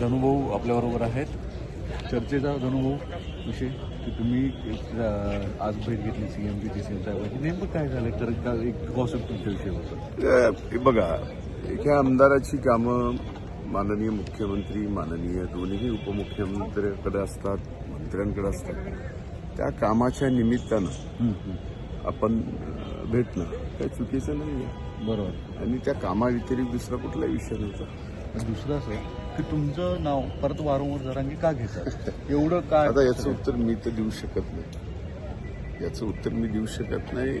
धनुभाऊ आपल्याबरोबर आहेत. चर्चेचा धनुभाऊ विषय की तुम्ही एक, आज भेट घेतली सी एम ची सी एम साहेबांची नेमकं काय झालं? तर का एक गॉसिप तुमच्या विषय होतं? हे बघा ह्या आमदाराची कामं माननीय मुख्यमंत्री माननीय दोन्ही उपमुख्यमंत्र्याकडे असतात मंत्र्यांकडे असतात. त्या कामाच्या निमित्तानं आपण भेटणं काही चुकीचं नाही आहे बरोबर. आणि त्या कामाव्यतिरिक्त दुसरा कुठलाही विषय नव्हता. आणि दुसरं असं की तुमचं नाव परत वारंवार जरांगी का घेतात? एवढं काय आता याचं उत्तर मी तर देऊ शकत नाही. याचं उत्तर मी देऊ शकत नाही.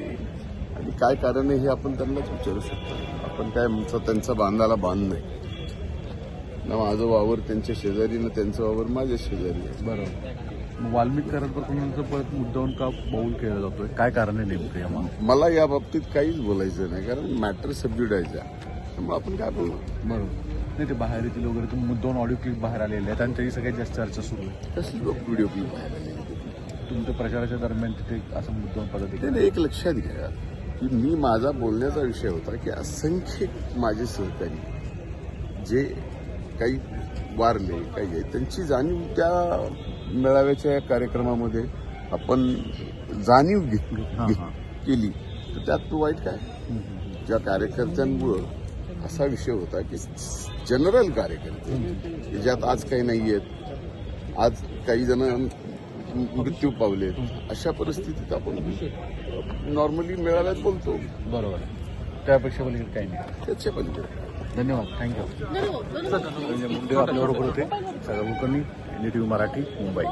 आणि काय कारण आहे हे आपण त्यांनाच विचारू शकतो. आपण काय आमचा त्यांचा बांधाला बांध नाही. ना माझं वावर त्यांच्या शेजारी ना त्यांचं वावर माझ्या शेजारी आहे. बरोबर. मग वाल्मिक कराडवर कोणाचं परत मुद्दाहून का बाऊल केला जातोय? काय कारण आहे नेमकं? मला या बाबतीत काहीच बोलायचं नाही कारण मॅटर सबज्युड आहे त्या. त्यामुळे आपण काय बोलू बरोबर. नाही ते बाहेर येतील वगैरे. तुम्ही मुद्दाहून ऑडिओ क्लिप बाहेर आलेले आहेत आणि त्याची सगळ्यात जास्त चर्चा सुरू आहे. व्हिडिओ क्लिप पाहायला तुमच्या प्रचाराच्या दरम्यान तिथे असं पद्धती त्याने एक लक्षात घ्या की मी माझा बोलण्याचा विषय होता की असंख्य माझे सहकारी जे काही वारले काही आहे त्यांची जाणीव त्या मेळाव्याच्या या कार्यक्रमामध्ये आपण जाणीव घेतली. केली. तर त्यात तो वाईट काय? ज्या कार्यकर्त्यांमुळं असा विषय होता की जनरल कार्यकर्ते ज्यात आज काही नाही आहेत आज काही जण मृत्यू पावलेत अशा परिस्थितीत आपण नॉर्मली मेळाव्यात बोलतो. बरोबर. त्यापेक्षा पलीकडे काही नाही. त्याच्या पलीकडे धन्यवाद. थँक्यू धनंजय मुंडे आपल्याबरोबर होते. सगळ्या लोकांनी न्यूज मराठी मुंबई.